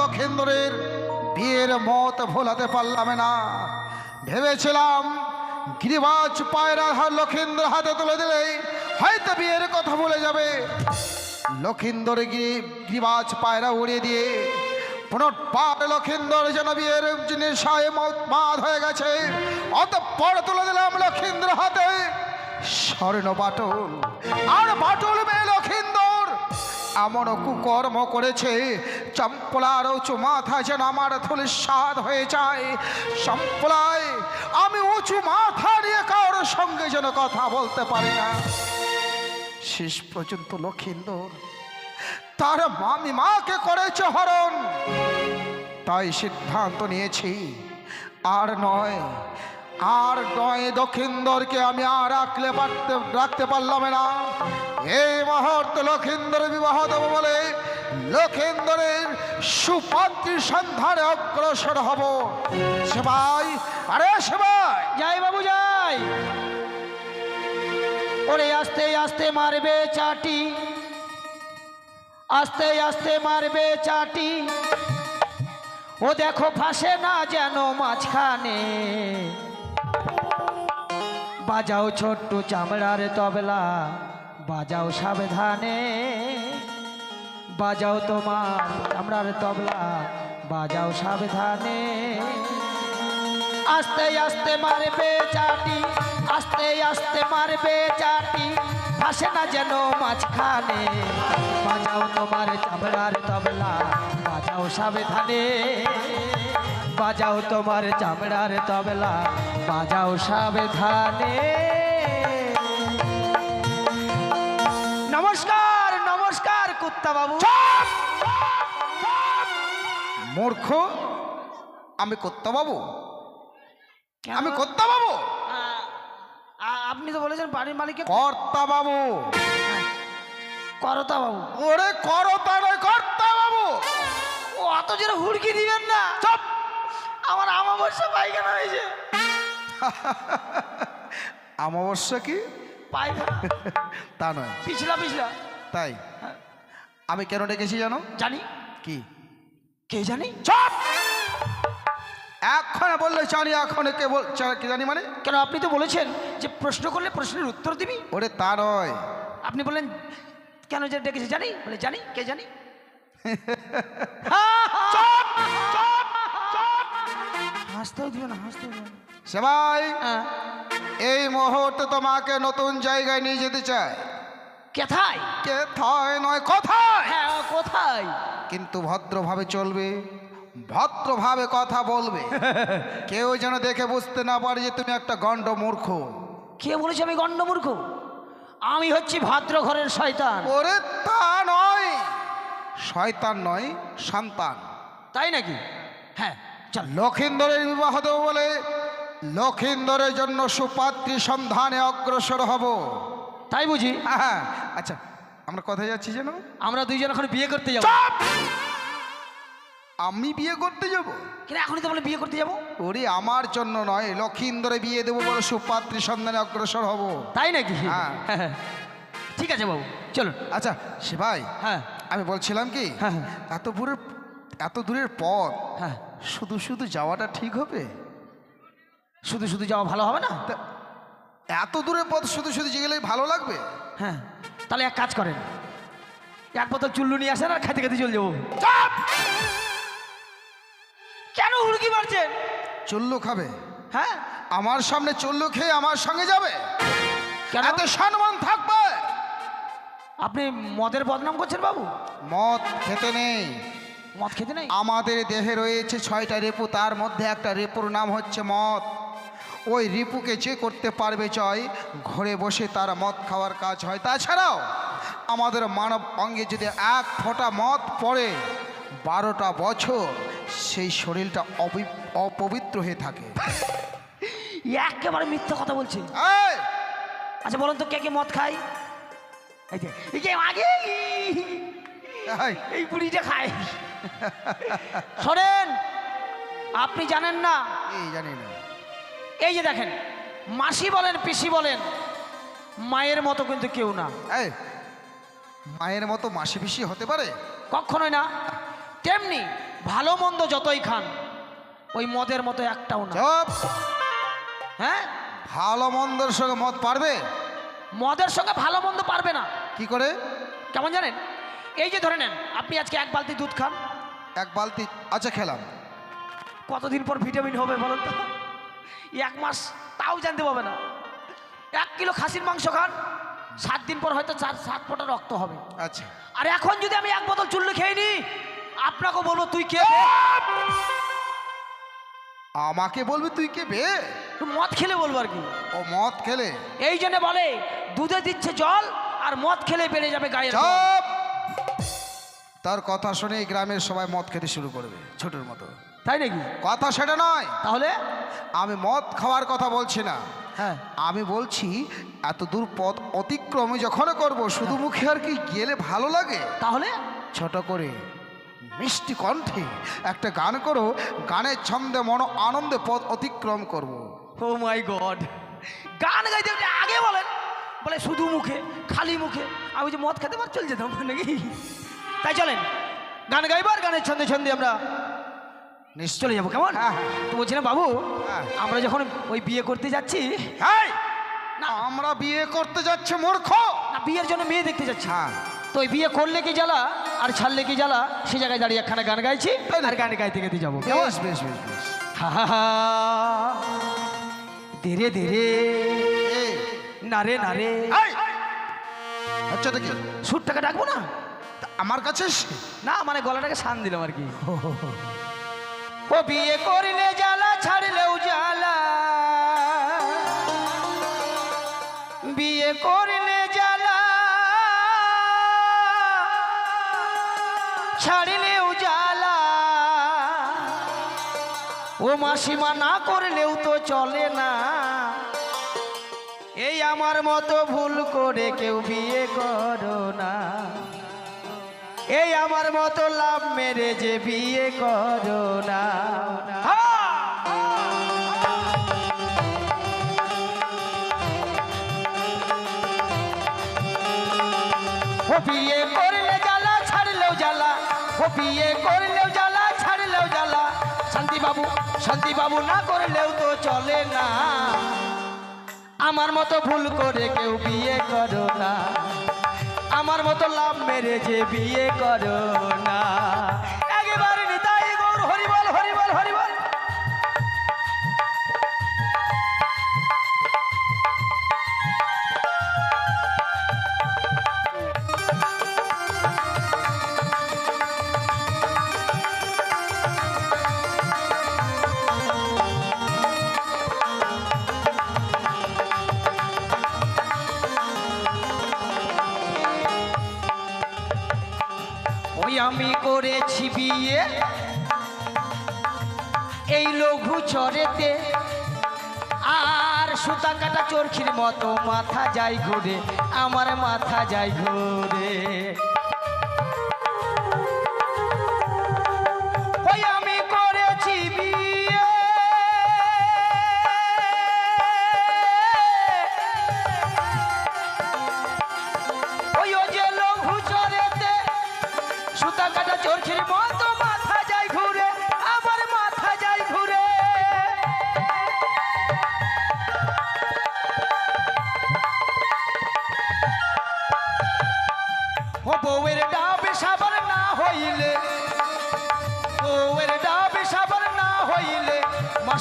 লক্ষেন্দ্রের বিয়ের মত ভোলাতে পারলাম না। ভেবেছিলাম গিরিবাজ পায়রা লক্ষেন্দ্র হাতে তুলে দিলে হয়তো বিয়ের কথা ভুলে যাবে। লক্ষিন্দর গিরিবাজ পায়রা উড়িয়ে দিয়ে পুনর্বার লক্ষিন্দর যেন বিয়ের নেশায় মাদ হয়ে গেছে। অতঃপর তুলে দিলাম লক্ষিন্দ্র হাতে স্বর্ণ বাটল। আর বাটল মেয়ে লক্ষিন্দর এমন কুকর্ম করেছে। চম্পলার উঁচু মাথা যেন আমার থুলির স্বাদ হয়ে যায়। চম্পলায়, আমি উঁচু মাথা নিয়ে কারোর সঙ্গে যেন কথা বলতে পারি না। শেষ পর্যন্ত লক্ষিন্দর তার মামি মাকে করেছে হরণ। তাই সিদ্ধান্ত নিয়েছি, আর নয় আর নয় দক্ষিন্দরকে আমি আর রাখলে পারতে রাখতে পারলাম না। এই মুহূর্তে লক্ষিন্দর বিবাহ দেবো বলে লক্ষিন্দরের সুপাত্রীর সন্ধানে অগ্রসর হব। সেবাই, আরে সেবাই! যাই বাবু, যাই। ওরে আস্তে আস্তে মারবে চাটি। আস্তে আস্তে মারবে চাটি। ও দেখো ফাঁসে না যেন মাঝখানে। বাজাও ছোট্ট চামড়ার তবলা, বাজাও সাবধানে, বাজাও তোমার চামড়ার তবলা, বাজাও সাবধানে। আস্তে আস্তে মারবে চাটি, আস্তে আস্তে মারবে চাটি আসে না যেন মাঝখানে। বাজাও তোমার চামড়ার তবলা, বাজাও সাবধানে। বাজাও তোমার চামড়ার তবলা বাজাও সাবধানে। নমস্কার নমস্কার কুত্তা বাবু মূর্খ আমি করতে বাবু আমি কর্তা বাবু আপনি তো বলেছেন বাড়ির মালিক কর্তা বাবু করতা বাবু ওরে করতা নয় কর্তা বাবু ও অত জোরে হুড়কি দিবেন না। চপ আমার আমাবস্যা পায়খানা হয়েছে। অমাবস্যা কি? পায়খানা। তা নয়। পিছলা পিছলা। তাই? আমি কেন ডেকেছি জানো? জানি। কি? কে জানি? চপ! এখন বললে জানি এখন কে বল কি জানি মানে? কেন আপনি তো বলেছেন যে প্রশ্ন করলে প্রশ্নের উত্তর দিবি? ওরে তা নয়। আপনি বললেন কেন যে ডেকেছি জানি? বলে জানি কে জানি? হাসতেও দিবে না হাসতেও দিবে না সেবাই। এই মুহূর্তে তোমাকে নতুন জায়গায় নিয়ে যেতে চায় কোথায়? কে থয় নয় কথায়? হ্যাঁ কোথায়? কিন্তু ভদ্রভাবে চলবে ভদ্রভাবে কথা বলবে। কেউ যেন দেখে বুঝতে না পারে যে তুমি একটা গণ্ড মূর্খ কে বলেছে আমি গণ্ডমূর্খ? আমি হচ্ছি ভদ্র ঘরের শয়তান। ওরে তা নয়। শয়তান নয় সন্তান। তাই নাকি? হ্যাঁ। চল লক্ষিন্দরের বিবাহ দেব বলে লক্ষিন্দরের জন্য সুপাত্রী সন্ধানে অগ্রসর হব। তাই বুঝি? হ্যাঁ আচ্ছা আমরা কোথায় যাচ্ছি যেন? আমরা দুইজন এখন বিয়ে করতে যাব। আমি বিয়ে করতে যাব? কিন্তু এখনই তো বলে বিয়ে করতে যাব? ওরে আমার জন্য নয় লক্ষিন্দরে বিয়ে দেবো বলে সুপাত্রী সন্ধানে অগ্রসর হব। তাই নাকি? হ্যাঁ। ঠিক আছে বাবু চলুন। আচ্ছা সে ভাই হ্যাঁ। আমি বলছিলাম কি হ্যাঁ। এত দূরের এত দূরের পথ হ্যাঁ। শুধু শুধু যাওয়াটা ঠিক হবে? শুধু শুধু যাওয়া ভালো হবে না? তা এত দূরের পথ শুধু শুধু গেলেই ভালো লাগবে? হ্যাঁ তাহলে এক কাজ করেন। এক বোতল চুল্লু নিয়ে আসেন আর খাইতে খাইতে চলে যাব। কেন হুড়কি মারছেন? চুল্লু খাবে। হ্যাঁ? আমার সামনে চুল্লু খেয়ে আমার সঙ্গে যাবে? কেন? এত সম্মান থাকবে? আপনি মদের বদনাম করছেন বাবু। মদ খেতে নেই। মদ খেতে নেই? আমাদের দেহে রয়েছে ছয়টা রেপু তার মধ্যে একটা রেপুর নাম হচ্ছে মদ। ওই রিপুকে যে করতে পারবে চয় ঘরে বসে তার মদ খাওয়ার কাজ হয়। তাছাড়াও আমাদের মানব অঙ্গে যদি এক ফোঁটা মদ পড়ে বারোটা বছর সেই শরীরটা অপি- অপবিত্র হয়ে থাকে। একেবারে মিথ্যা কথা বলছে। আচ্ছা বলুন তো কে কে মদ খায়? এই যে আগে! এই, এই বুড়িটা খায়। শোনেন আপনি জানেন না? এই জানি না। এই যে দেখেন মাসি বলেন পিসি বলেন মায়ের মতো কিন্তু কেউ না। মায়ের মতো মাসি পিসি হতে পারে? কখনোই না। তেমনি ভালো মন্দ যতই খান ওই মদের মতো একটাও না। হ্যাঁ? ভালো মন্দের সঙ্গে মদ পারবে? মদের সঙ্গে ভালো মন্দ পারবে না। কি করে? কেমন জানেন? এই যে ধরে নেন আপনি আজকে এক বালতি দুধ খান এক বালতি আচ্ছা খেলাম। কতদিন পর ভিটামিন হবে বলুন তো? এক মাস তাও জানতে পাবে না। এক কিলো খাসির মাংস খান সাত দিন পর হয়তো চার সাত ফোঁটা রক্ত হবে। আচ্ছা। আর এখন যদি আমি এক বোতল চুল্লু খেয়ে নিই আপনাকে বলব তুই কে? আমাকে বলবি তুই কে বে? মদ খেলে বলব আর কি। ও মদ খেলে? এই জন্য বলে দুধে দিচ্ছে জল আর মদ খেলে বেড়ে যাবে। চুপ! তার কথা শুনে এই গ্রামের সবাই মদ খেতে শুরু করবে ছোটোর মতো। তাই নাকি? কথা সেটা নয়। তাহলে? আমি মদ খাওয়ার কথা বলছি না। হ্যাঁ। আমি বলছি এত দূর পথ অতিক্রম যখন করব শুধু মুখে আর কি গেলে ভালো লাগে? তাহলে? ছোট করে মিষ্টি কণ্ঠে একটা গান করো গানের ছন্দে মন আনন্দে পথ অতিক্রম করব। Oh my god. গান গাইতে আগে বলেন বলে শুধু মুখে খালি মুখে। আমি যে মদ খেতে পার চলে যেতাম নাকি? তাই চলেন। গান গাইবার গানের ছন্দে ছন্দে আমরা। নিশ্চয় চলে যাব কেমন? হ্যাঁ। তো বলছি না বাবু হ্যাঁ। আমরা যখন ওই বিয়ে করতে যাচ্ছি আমরা বিয়ে করতে যাচ্ছে মূর্খ! না বিয়ের জন্য মেয়ে দেখতে যাচ্ছি। হ্যাঁ। তো ওই বিয়ে করলে কি জ্বালা? আর ছাড়লে কি জ্বালা? সে জায়গায় দাঁড়িয়ে একখানা গান গাইছি? আর গান গাইতে গাইতে যাব? বেশ বেশ বেশ বেশ। হা হা হা। ধীরে ধীরে। নারে নারে! আচ্ছা দেখি। সুরটাকে ডাকবো না? তা আমার কাছে না মানে গলাটাকে শান দিলাম আর কি। ও বিয়ে করলে জ্বালা ছাড়লেও জ্বালা। বিয়ে করলে জ্বালা ছাড়লেও জ্বালা। ও মাসিমা না করলেও তো চলে না। এই আমার মতো ভুল করে কেউ বিয়ে করো না। এই আমার মতো লাভ মেরে যে বিয়ে করো না। বিয়ে করলে জ্বালা, ছাড়লেও জ্বালা। ও বিয়ে করলেও জ্বালা, ছাড়লেও জ্বালা। শান্তি বাবু শান্তি না করলেও তো চলে না। আমার মতো ভুল করে কেউ বিয়ে করো না। আমার মতো লাভ মেরে যে বিয়ে করো না। আমি করেছি বিয়ে। এই লঘু চরেতে আর সুতা কাটা চরখির মতো মাথা যাই ঘুরে, আমার মাথা যাই ঘুরে।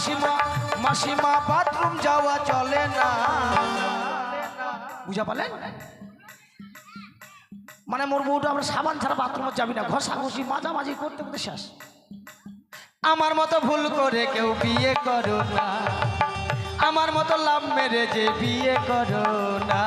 মাসিমা মাসিমা বাথরুম যাওয়া চলে না। বুঝা পালেন মানে মোর বউটা আমরা সাবান ছাড়া বাথরুমে যাবি না, ঘষা ঘষি, মাঝামাঝি করতে করতে শেষ। আমার মতো ভুল করে কেউ বিয়ে করো না। আমার মতো লাভ মেরে যে বিয়ে করো না।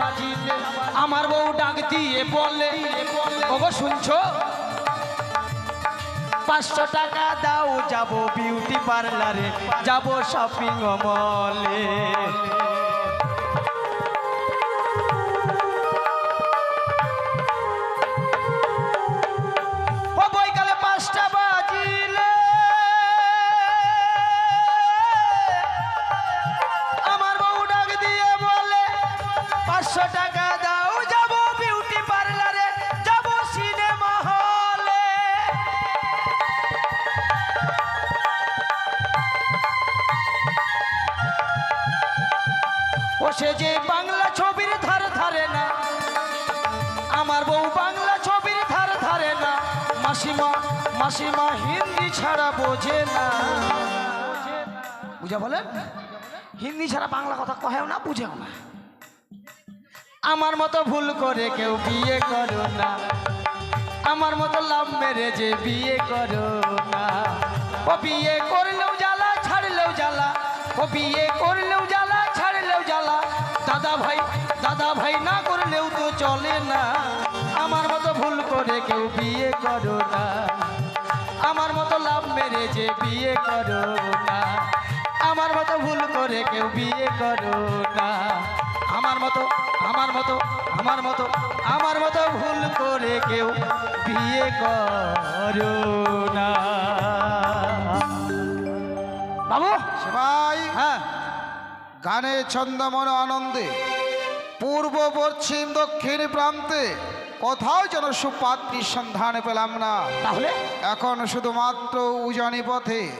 বাজিলে আমার বউ ডাক দিয়ে বলে, ওগো, শুনছো? পাঁচশো টাকা দাও, যাব বিউটি পার্লারে যাব শপিং মলে মাসিমা মাসিমা হিন্দি ছাড়া বোঝে না। বুঝা বলেন হিন্দি ছাড়া বাংলা কথা কহেও না, বুঝেও না। আমার মতো ভুল করে কেউ বিয়ে করো না। আমার মতো লাভ মেরে যে বিয়ে করো না। ও বিয়ে করলেও জ্বালা, ছাড়লেও জ্বালা। ও বিয়ে করলেও জ্বালা, ছাড়লেও জ্বালা। দাদা ভাই দাদা ভাই না করলেও তো চলে না। আমার মতো ভুল করে কেউ বিয়ে করো না। আমার মতো লাভ মেরে যে বিয়ে করো না। আমার মতো ভুল করে কেউ বিয়ে করো না। আমার মতো আমার মতো আমার মতো আমার মতো ভুল করে কেউ বিয়ে করো না। বাবু? সেবাই। হ্যাঁ। গানে ছন্দমন আনন্দে পূর্ব পশ্চিম দক্ষিণ প্রান্তে কোথাও যেন সুপাত্রীর সন্ধান পেলাম না। তাহলে? এখন শুধুমাত্র উজানি পথে।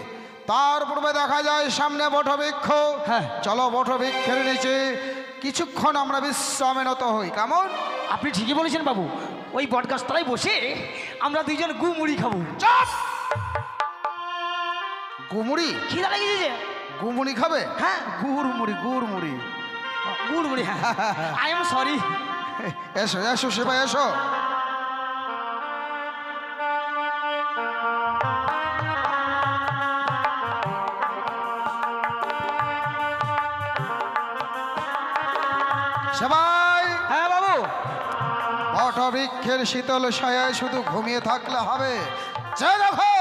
তার পূর্বে দেখা যায় সামনে বটবৃক্ষ। হ্যাঁ। চলো বটবৃক্ষের নিচে কিছুক্ষণ আমরা বিশ্রামে নত হই। কেমন? আপনি ঠিকই বলেছেন বাবু। ওই বটগাছতলায় বসে আমরা দুইজন গুমুড়ি খাব। গুমুড়ি খিদা লেগেছে যে। গুমুড়ি খাবে? হ্যাঁ। গুড় মুড়ি গুড় মুড়ি গুড় মুড়ি হ্যাঁ। I am sorry. এসো এসো সেবা এসো। সবাই হ্যাঁ বাবু। বটবৃক্ষের শীতল ছায়ায় শুধু ঘুমিয়ে থাকলে হবে। দেখো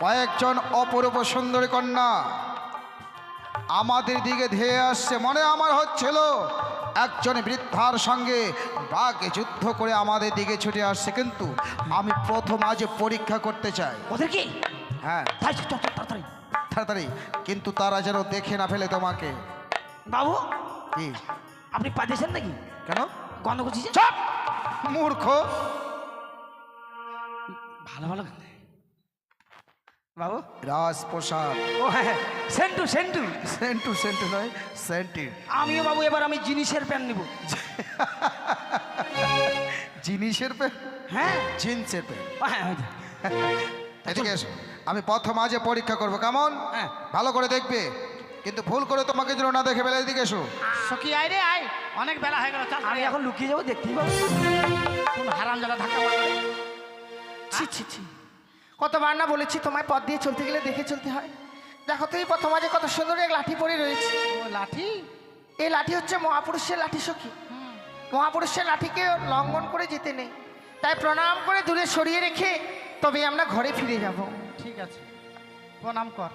কয়েকজন অপরূপ সুন্দরী কন্যা আমাদের দিকে ধেয়ে আসছে মনে আমার হচ্ছিল। একজন বৃদ্ধার সঙ্গে বাঘ যুদ্ধ করে আমাদের দিকে ছুটে আসছে কিন্তু আমি প্রথম আজ পরীক্ষা করতে চাই। ওদের কি? হ্যাঁ। তাড়াতাড়ি। তাড়াতাড়ি। কিন্তু তারা যেন দেখে না ফেলে তোমাকে। বাবু? কি? আপনি পাঠিয়েছেন নাকি? কেন? গন্ধ করছিস চপ! মূর্খ! ভালো ভালো বাবু? রাজপ্রসাদ। ও হ্যাঁ হ্যাঁ সেন্টু সেন্টু। সেন্টু সেন্টু নয় সেন্টির আমিও বাবু এবার আমি জিনিসের প্যান্ট নিব। জিনিসের প্যান্ট হ্যাঁ। জিন্সের প্যান্ট ও হ্যাঁ হয়তো। এদিকে এসো। আমি প্রথম আজে পরীক্ষা করব কেমন? হ্যাঁ। ভালো করে দেখবে। কিন্তু ভুল করে তোমাকে যেন না দেখে বেলা এদিকে এসো। সখী আয় রে আয়। অনেক বেলা হয়ে গেল চল। আমি এখন লুকিয়ে যাব দেখতেই পাবো। কোন হারাম জ্বালা ধাক্কা মারবে। ছি ছি ছি। কতবার না বলেছি তোমায় পথ দিয়ে চলতে গেলে দেখে চলতে হয়? দেখো তুমি প্রথম আজে কত সুন্দর এক লাঠি পরে রয়েছে। ও লাঠি? এই লাঠি হচ্ছে মহাপুরুষের লাঠি সখী। মহাপুরুষের লাঠিকে লঙ্ঘন করে যেতে নেই। তাই প্রণাম করে দূরে সরিয়ে রেখে তবে আমরা ঘরে ফিরে যাব। ঠিক আছে। প্রণাম কর।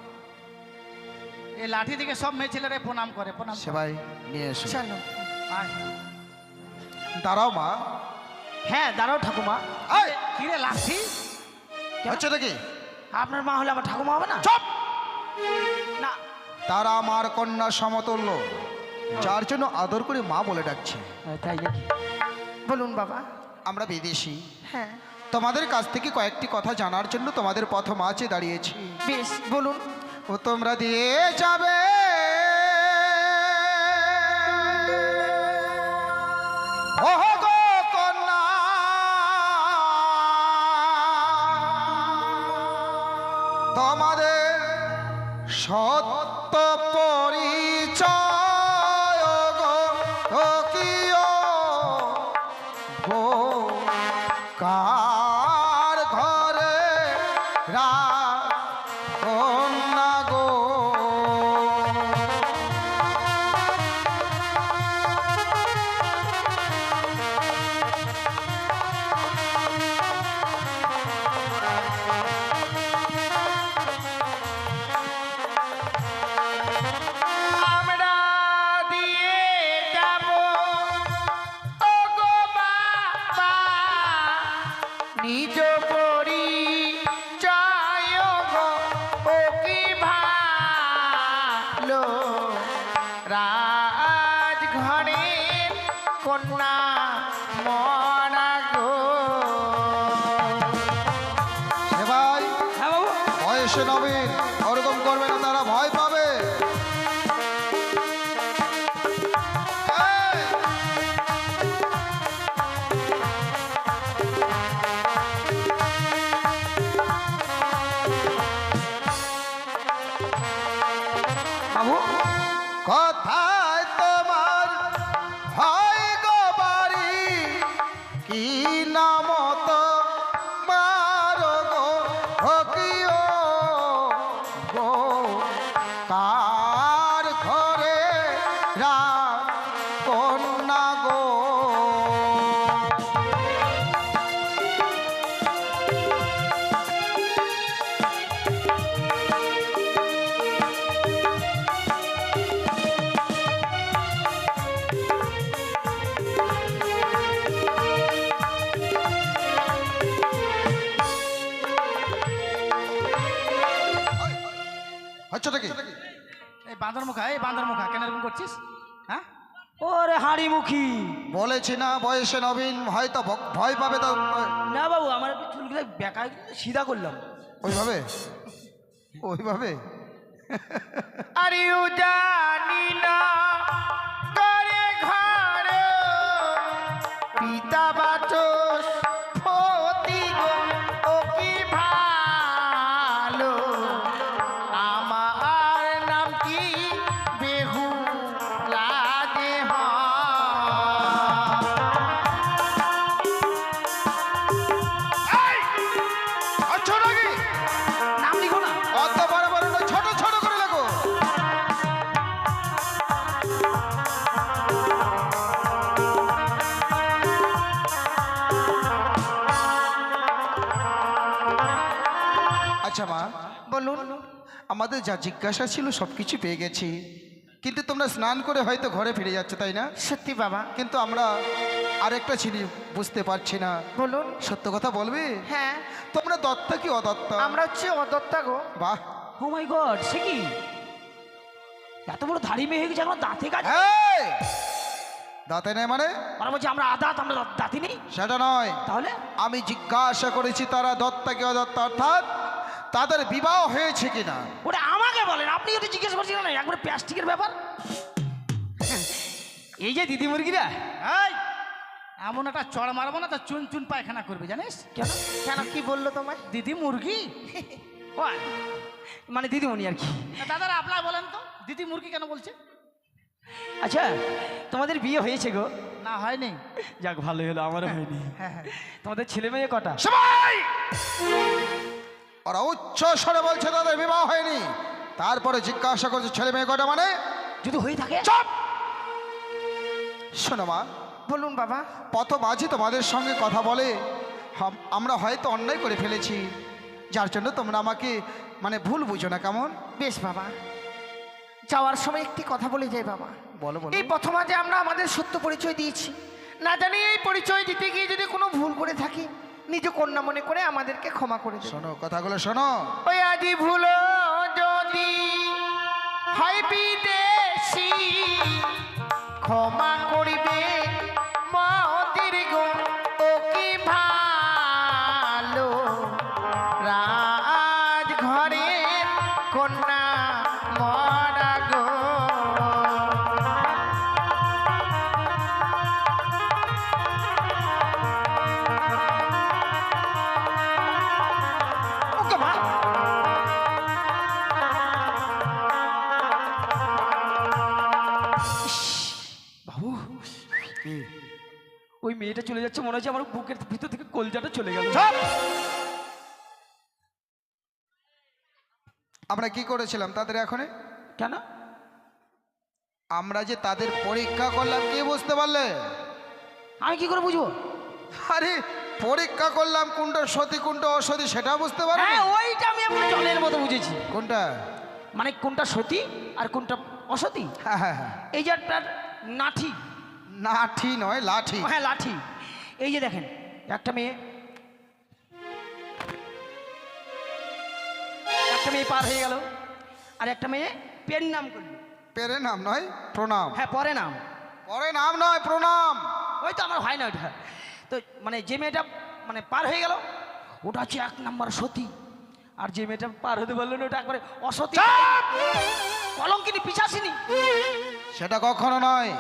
এই লাঠি দিকে সব মেয়ে ছেলেরা প্রণাম করে। প্রণাম কর। সেবাই নিয়ে এসো। চলো। দাঁড়াও মা। হ্যাঁ দাঁড়াও ঠাকুমা। আয় কি রে লাঠি? হচ্ছে নাকি আপনার মা হলে আমার ঠাকুমা হবে না? চপ! না। তারা আমার কন্যা সমতুল্য যার জন্য আদর করে মা বলে ডাকছে। তাই নাকি? বলুন বাবা। আমরা বিদেশি। হ্যাঁ। তোমাদের কাছ থেকে কয়েকটি কথা জানার জন্য তোমাদের প্রথম আছে দাঁড়িয়েছি। বেশ বলুন। ও তোমরা দিয়ে যাবে। তোমাদের সত্য নিজ মুখা এই বাঁদর মুখা কেন এরকম করছিস? হ্যাঁ? ওরে হাঁড়ি মুখী বলেছি না বয়সে নবীন হয়তো ভ- ভয় পাবে তো না বাবু আমার একটু চুলগুলো বেকা সিধা করলাম। ওইভাবে? ওইভাবে? আরে ও জানি না করে ঘর পিতা বাচস আমাদের যা জিজ্ঞাসা ছিল সব কিছু পেয়ে গেছি। কিন্তু তোমরা স্নান করে হয়তো ঘরে ফিরে যাচ্ছে তাই না? সত্যি বাবা। কিন্তু আমরা আরেকটা জিনিস বুঝতে পারছি না। বলুন। সত্য কথা বলবে? হ্যাঁ। তোমরা দত্তা কি অদত্তা? আমরা হচ্ছে অদত্তা গো। বাহ। ও মাই গড সে কি? এত বড় ধাড়ি মেয়ে হয়ে গেছে এখন দাঁতে কাজ এই! দাঁতে নেই মানে? ওরা বলছে আমরা আদাত আমরা দাঁতি নেই সেটা নয়। তাহলে? আমি জিজ্ঞাসা করেছি তারা দত্তা কি অদত্তা? অর্থাৎ তাদের বিবাহ হয়েছে কিনা? ওটা আমাকে বলেন আপনি ওটা জিজ্ঞেস করছেন না? একবারে প্লাস্টিকের ব্যাপার? এই যে দিদি মুরগিরা। এই এমন একটা চড় মারবো না তা চুন চুন পায়খানা করবে জানিস? কেন? কেন? কি বলল তোমায়? দিদি মুরগি? ও, মানে দিদিমণি আর কি। তা দাদারা আপনার বলেন তো দিদি মুরগি কেন বলছে? আচ্ছা তোমাদের বিয়ে হয়েছে গো। না হয়নি। যাক ভালো হলো আমারও হয়নি। হ্যাঁ হ্যাঁ। তোমাদের ছেলে মেয়ে কটা? সবাই! ওরা উচ্চ স্বরে বলছে তাদের বিবাহ হয়নি। তারপরে জিজ্ঞাসা করছে ছেলে মেয়ে কটা মানে? যদি হয়ে থাকে। চপ! শোনো মা বলুন বাবা। পথ মাঝি তোমাদের সঙ্গে কথা বলে আমরা হয়তো অন্যায় করে ফেলেছি। যার জন্য তোমরা আমাকে মানে ভুল বুঝো না কেমন? বেশ বাবা। যাওয়ার সময় একটি কথা বলে যাই বাবা। বলো বলো। এই প্রথম যে আমরা আমাদের সত্য পরিচয় দিয়েছি। না জানি এই পরিচয় দিতে গিয়ে যদি কোনো ভুল করে থাকি নিজ কন্যা মনে করে আমাদেরকে ক্ষমা করে শোনো কথাগুলো শোনো। ওই আজি ভুল যদি হয় বিদেশি ক্ষমা করিবে যাচ্ছে মনে হচ্ছে আমার বুকের ভিতর থেকে কলজাটা চলে গেল! আমরা কি করেছিলাম তাদের এখনে কেন? আমরা যে তাদের পরীক্ষা করলাম কে বুঝতে পারলে? আমি কি করে বুঝব? আরে পরীক্ষা করলাম কোনটা সতী কোনটা অসতী সেটা বুঝতে পারো হ্যাঁ ওইটা আমি আপনার জলের মতো বুঝেছি। কোনটা? মানে কোনটা সতী আর কোনটা অসতী? হ্যাঁ হ্যাঁ হ্যাঁ। এই যে একটা নাঠি। লাঠি নয় লাঠি। হ্যাঁ লাঠি। এই যে দেখেন একটা মেয়ে। একটা মেয়ে পার হয়ে গেল আর একটা মেয়ে পেন নাম করল। পেরে নাম নয় প্রণাম। হ্যাঁ পরে নাম। পরে নাম নয় প্রণাম। ওই তো আমার হয় না ওইটা তো মানে যে মেয়েটা মানে পার হয়ে গেল ওটা হচ্ছে এক নাম্বার সতী। আর যে মেয়েটা পার হতে বলল না ওটা একবারে অসতী। কলঙ্কিনী পিছাসিনি সেটা কখনো নয়।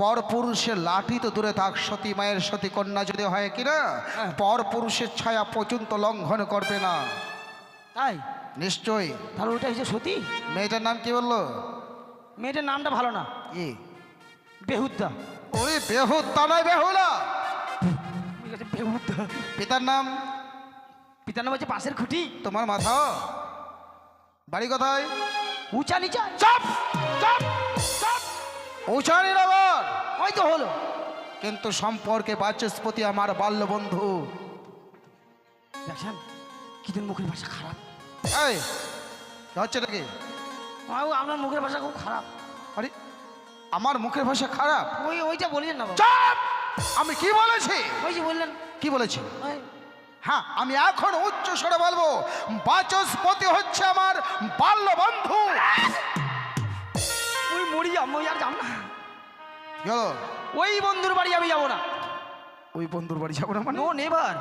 পর পুরুষের লাঠি তো দূরে থাক সতী মায়ের সতী কন্যা যদি হয় কিনা পর পুরুষের ছায়া পর্যন্ত লঙ্ঘন করবে না। তাই? নিশ্চয়ই। তাহলে ওটা হচ্ছে সতী? মেয়েটার নাম কি বলল? মেয়েটার নামটা ভালো না। কি? বেহুদ্দা ওরে বেহুদ তা নয় বেহুলা। বেহুদ্দা পিতার নাম? পিতার নাম হচ্ছে পাশের খুঁটি। তোমার মাথা? বাড়ি কোথায়? উঁচা নিচা। চাপ! চাপ! চাপ! উচানি নগর ওই তো হলো। কিন্তু সম্পর্কে বাচস্পতি আমার বাল্য বন্ধু দেখছেন? কিদের মুখের ভাষা খারাপ? এই হচ্ছে নাকি আপনার মুখের ভাষা খুব খারাপ। আরে আমার মুখের ভাষা খারাপ? ওই ওইটা বললেন না বাবা। আমি কি বলেছি? ওই যে বললেন। কি বলেছি? হ্যাঁ আমি এখন উচ্চ স্বরে বলব বাচস্পতি হচ্ছে আমার বাল্য বন্ধু ওই মরি আমি আর যাব না। গেল ওই বন্ধুর বাড়ি আমি যাব না। ওই বন্ধুর বাড়ি যাব না মানে? নো নেভার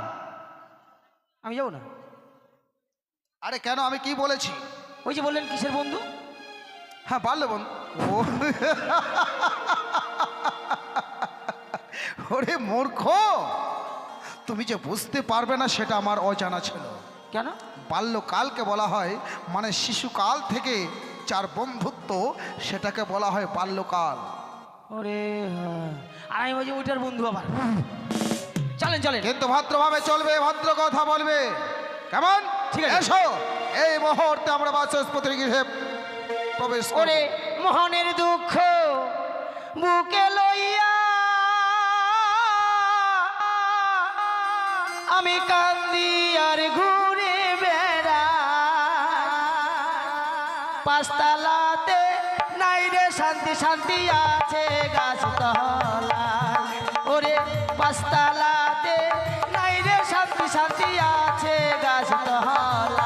আমি যাব না। আরে কেন? আমি কি বলেছি? ওই যে বললেন কিসের বন্ধু? হ্যাঁ বাল্য বন্ধু। ও। ওরে মূর্খ! তুমি যে বুঝতে পারবে না সেটা আমার অজানা ছিল। কেন? বাল্যকালকে বলা হয় মানে শিশুকাল থেকে যার বন্ধুত্ব সেটাকে বলা হয় বাল্যকাল। ওরে। আর আমি বলছি ওইটার বন্ধু আবার চলেন চলেন কিন্তু ভদ্রভাবে চলবে ভদ্র কথা বলবে কেমন ঠিক আছে। এসো এই মুহূর্তে আমরা বাচস্পতির গৃহে প্রবেশ। ওরে মোহনের দুঃখ বুকে লইয়া আমি কান্দি আর ঘুরে বেড়া রে শান্তি শান্তি আছে গাছ ওরে পাঁচতলাতে নাই রে শান্তি শান্তি আছে গাছ তলায়